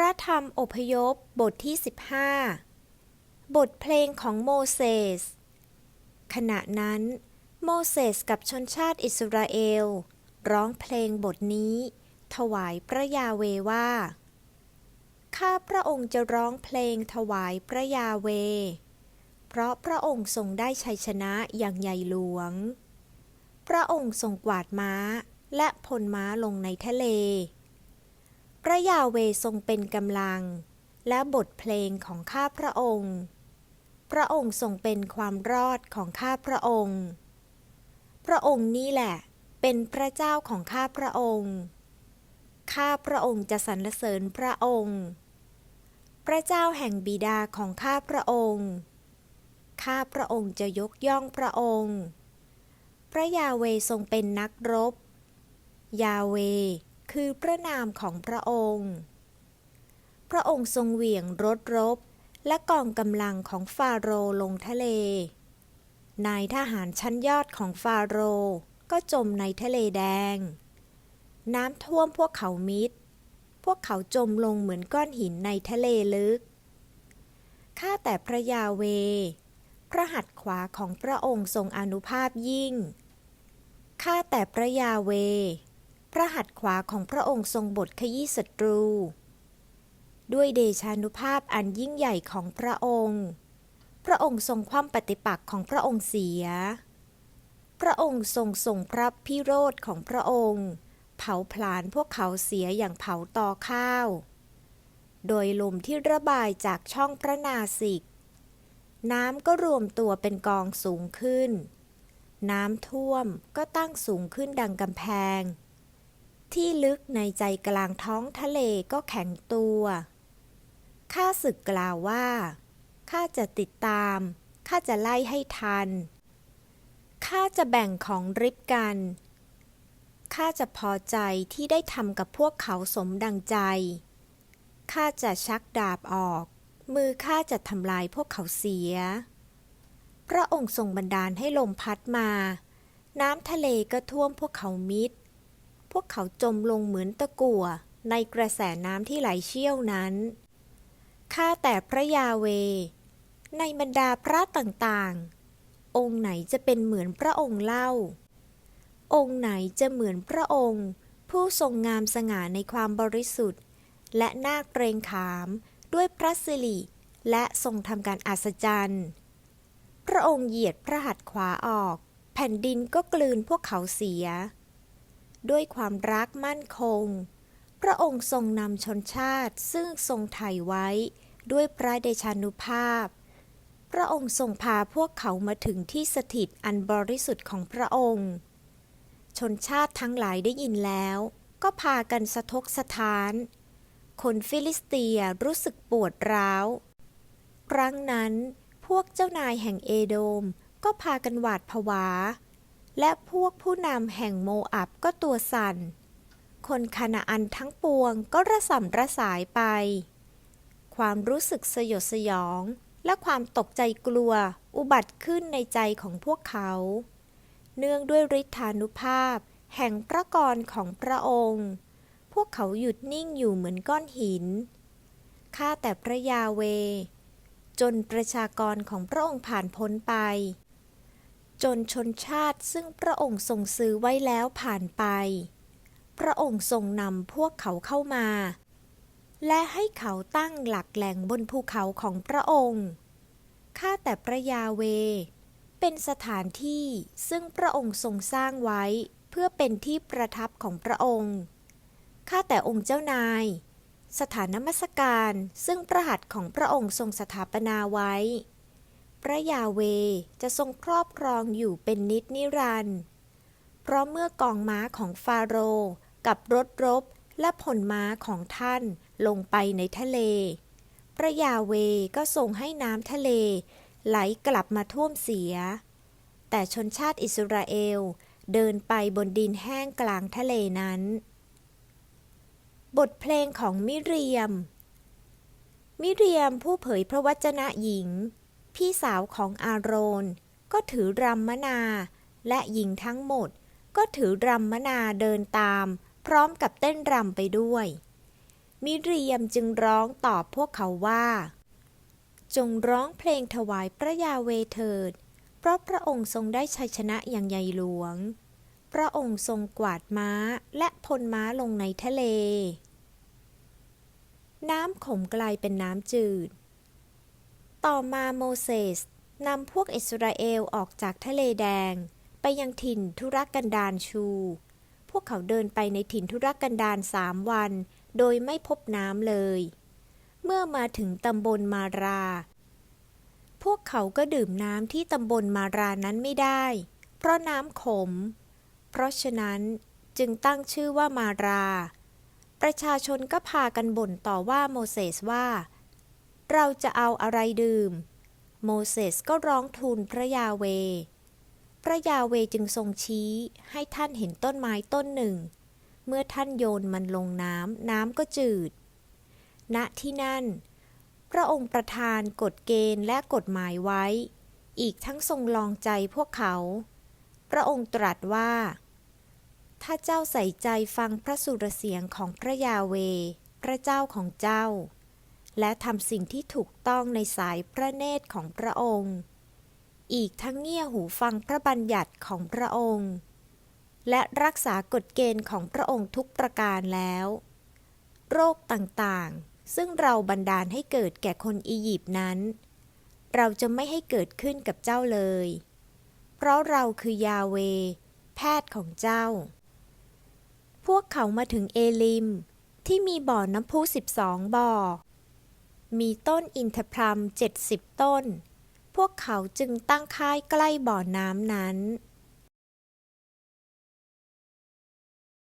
ระธรรมอพยพบทที่ 15 บทเพลงของโมเสส ขณะนั้น โมเสสกับชนชาติอิสราเอล ร้องเพลงบทนี้ ถวายพระยาเวว่า ข้าพระองค์จะร้องเพลงถวายพระยาเว เพราะพระองค์ทรงได้ชัยชนะอย่างใหญ่หลวง พระองค์ทรงกวาดม้าและพลม้าลงในทะเล พระยาเวทรงเป็นกำลัง และบทเพลงของข้าพระองค์ พระองค์ทรงเป็นความรอดของข้าพระองค์ พระองค์นี่แหละ เป็นพระเจ้าของข้าพระองค์ ข้าพระองค์จะสรรเสริญพระองค์ พระเจ้าแห่งบิดาของข้าพระองค์ ข้าพระองค์จะยกย่องพระองค์ พระยาเวทรงเป็นนักรบ ยาเว คือพระนามของพระองค์ พระองค์ทรงเหวี่ยงรถรบ และกองกำลังของฟาโรห์ลงทะเล นายทหารชั้นยอดของฟาโรห์ก็จมในทะเลแดง น้ำท่วมพวกเขามิด พวกเขาจมลงเหมือนก้อนหินในทะเลลึก ข้าแต่พระยาเว พระหัตถ์ขวาของพระองค์ทรงอนุภาพยิ่ง ข้าแต่พระยาเว พระหัตถ์ขวาของพระองค์ทรงบทขยี้ศัตรู ด้วยเดชานุภาพอันยิ่งใหญ่ของพระองค์ พระองค์ทรงคว่ำปฏิปักษ์ของพระองค์เสีย พระองค์ทรงส่งพระพิโรธของพระองค์ เผาผลาญพวกเขาเสียอย่างเผาตอข้าว โดยลมที่ระบายจากช่องพระนาสิก น้ำก็รวมตัวเป็นกองสูงขึ้น น้ำท่วมก็ตั้งสูงขึ้นดังกำแพง ที่ลึกในใจกลางท้องทะเลก็แข็งตัวข้าศึกกล่าวว่าข้าจะติดตามข้าจะไล่ให้ทันข้าจะแบ่งของริบกันข้าจะพอใจที่ได้ทำกับพวกเขาสมดังใจข้าจะชักดาบออก มือข้าจะทำลายพวกเขาเสีย พระองค์ทรงบันดาลให้ลมพัดมา น้ำทะเลก็ท่วมพวกเขามิด พวกเขาจมลงเหมือนตะกั่วในกระแสน้ำที่ไหลเชี่ยวนั้น ข้าแต่พระยาเว ในบรรดาพระต่างๆ องค์ไหนจะเป็นเหมือนพระองค์เล่า องค์ไหนจะเหมือนพระองค์ ผู้ทรงงามสง่าในความบริสุทธิ์ และน่าเกรงขามด้วยพระสิริและทรงทำการอัศจรรย์ พระองค์เหยียดพระหัตถ์ขวาออก แผ่นดินก็กลืนพวกเขาเสีย ด้วยความรักมั่นคง พระองค์ทรงนำชนชาติซึ่งทรงไถ่ไว้ด้วยพระเดชานุภาพ พระองค์ทรงพาพวกเขามาถึงที่สถิตอันบริสุทธิ์ของพระองค์ ชนชาติทั้งหลายได้ยินแล้ว ก็พากันสะทกสะท้าน คนฟิลิสเตียรู้สึกปวดร้าว ครั้งนั้นพวกเจ้านายแห่งเอโดมก็พากันหวาดผวา และพวกผู้นำแห่งโมอับก็ตัวสั่น คนคานาอันทั้งปวงก็ระส่ำระสายไป ความรู้สึกสยดสยอง และความตกใจกลัวอุบัติขึ้นในใจของพวกเขา เนื่องด้วยฤทธานุภาพ แห่งพระกรของพระองค์ พวกเขาหยุดนิ่งอยู่เหมือนก้อนหิน ข้าแต่พระยาเว จนประชากรของพระองค์ผ่านพ้นไป จนชนชาติซึ่งพระองค์ทรงซื้อไว้แล้วผ่านไป พระองค์ทรงนำพวกเขาเข้ามา และให้เขาตั้งหลักแหล่งบนภูเขาของพระองค์ ข้าแต่พระยาเว เป็นสถานที่ซึ่งพระองค์ทรงสร้างไว้เพื่อเป็นที่ประทับของพระองค์ ข้าแต่องค์เจ้านาย สถานนมัสการซึ่งพระหัตถ์ของพระองค์ทรงสถาปนาไว้ พระยาเวจะทรงครอบครองอยู่เป็นนิจนิรันดร์ เพราะเมื่อกองม้าของฟาโรห์กับรถรบและผลม้าของท่านลงไปในทะเล พระยาเวก็ทรงให้น้ำทะเล ไหลกลับมาท่วมเสีย แต่ชนชาติอิสราเอลเดินไปบนดินแห้งกลางทะเลนั้น บทเพลงของมิเรียม มิเรียมผู้เผยพระวจนะหญิง พี่สาวของอาโรน ก็ถือรำมมนา และหญิงทั้งหมด ก็ถือรำมนาเดินตาม พร้อมกับเต้นรำไปด้วย มิเรียมจึงร้องตอบพวกเขาว่า จงร้องเพลงถวายพระยาเวเถิด เพราะพระองค์ทรงได้ชัยชนะอย่างใหญ่หลวง พระองค์ทรงกวาดม้าและพลม้าลงในทะเล น้ำขมกลายเป็นน้ำจืด ต่อมาโมเสสนำพวกอิสราเอลออกจากทะเลแดง ไปยังถิ่นทุรกันดารชู พวกเขาเดินไปในถิ่นทุรกันดารสามวัน โดยไม่พบน้ำเลย เมื่อมาถึงตำบลมารา พวกเขาก็ดื่มน้ำที่ตำบลมารานั้นไม่ได้ เพราะน้ำขม เพราะฉะนั้นจึงตั้งชื่อว่ามารา ประชาชนก็พากันบ่นต่อว่าโมเสสว่า เราจะเอาอะไรดื่ม โมเสสก็ร้องทูลพระยาเว พระยาเวจึงทรงชี้ให้ท่านเห็นต้นไม้ต้นหนึ่ง เมื่อท่านโยนมันลงน้ำน้ำก็จืด ณที่นั่น พระองค์ประทานกฎเกณฑ์และกฎหมายไว้ อีกทั้งทรงลองใจพวกเขา พระองค์ตรัสว่า ถ้าเจ้าใส่ใจฟังพระสุรเสียงของพระยาเว พระเจ้าของเจ้า และทำสิ่งที่ถูกต้องในสายพระเนตรของพระองค์ อีกทั้งเงี่ยหูฟังพระบัญญัติของพระองค์ และรักษากฎเกณฑ์ของพระองค์ทุกประการแล้ว โรคต่างๆ ซึ่งเราบันดาลให้เกิดแก่คนอียิปต์นั้น เราจะไม่ให้เกิดขึ้นกับเจ้าเลย เพราะเราคือยาเว แพทย์ของเจ้า พวกเขามาถึงเอลิมที่มีบ่อน้ำพุสิบสองบ่อ มีต้นอินทพลัมเจ็ดสิบต้น พวกเขาจึงตั้งค่ายใกล้บ่อน้ำนั้น